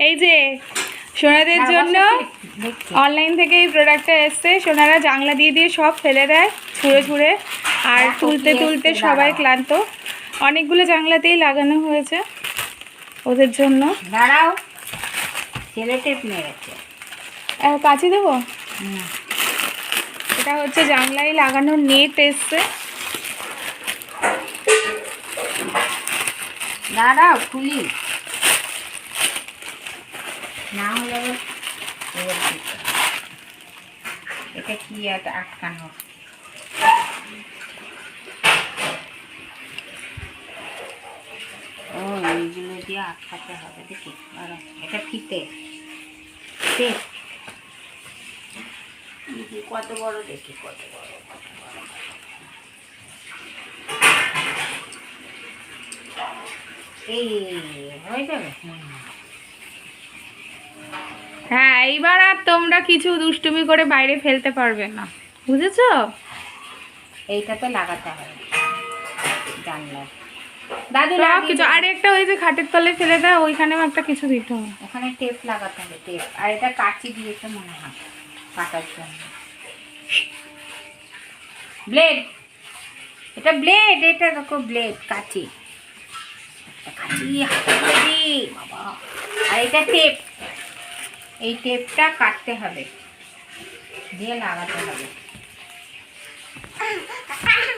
এই যে সোনাদের জন্য অনলাইন থেকে এই প্রোডাক্টটা এসছে। সোনারা জাংলা দিয়ে দিয়ে সব ফেলে দেয় ছুঁড়ে ছুঁড়ে। আর তুলতে তুলতে সবাই ক্লান্ত। অনেকগুলো জাংলাতেই লাগানো হয়েছে ওদের জন্য। দাঁড়াও ছেলে টেপ মেরেছে আহ, দেবো? এটা হচ্ছে জাংলায় লাগানোর নেট এসছে। দাঁড়াও খুলি। না হলে আবার। এটা কি একটা আটকানো? ও এইগুলো দিয়ে আটকাতে হবে দেখি। এটা ফিতে। টেপ কত বড় দেখি কত বড় কত বড়। এই হয়ে যাবে? হুম। এইবার আর তোমরা কিছু দুষ্টুমি করে বাইরে ফেলতে পারবে না। বুঝেছ? এইটাতে লাগাতে হবে। জানলার দাদু সব কিছু আর একটা ওই যে খাটের তলে ফেলে দেয় ওইখানেও একটা কিছু দিতে হবে। ওখানে টেপ লাগাতে হবে টেপ। আর এটা কাচি দিয়েছে মনে হয় কাটার জন্য। ব্লেড। এটা ব্লেড এটা দেখো ব্লেড কাচি। কাচি বাবা। আর এটা টেপ। এই টেপটা কাটতে হবে। দিয়ে লাগাতে হবে।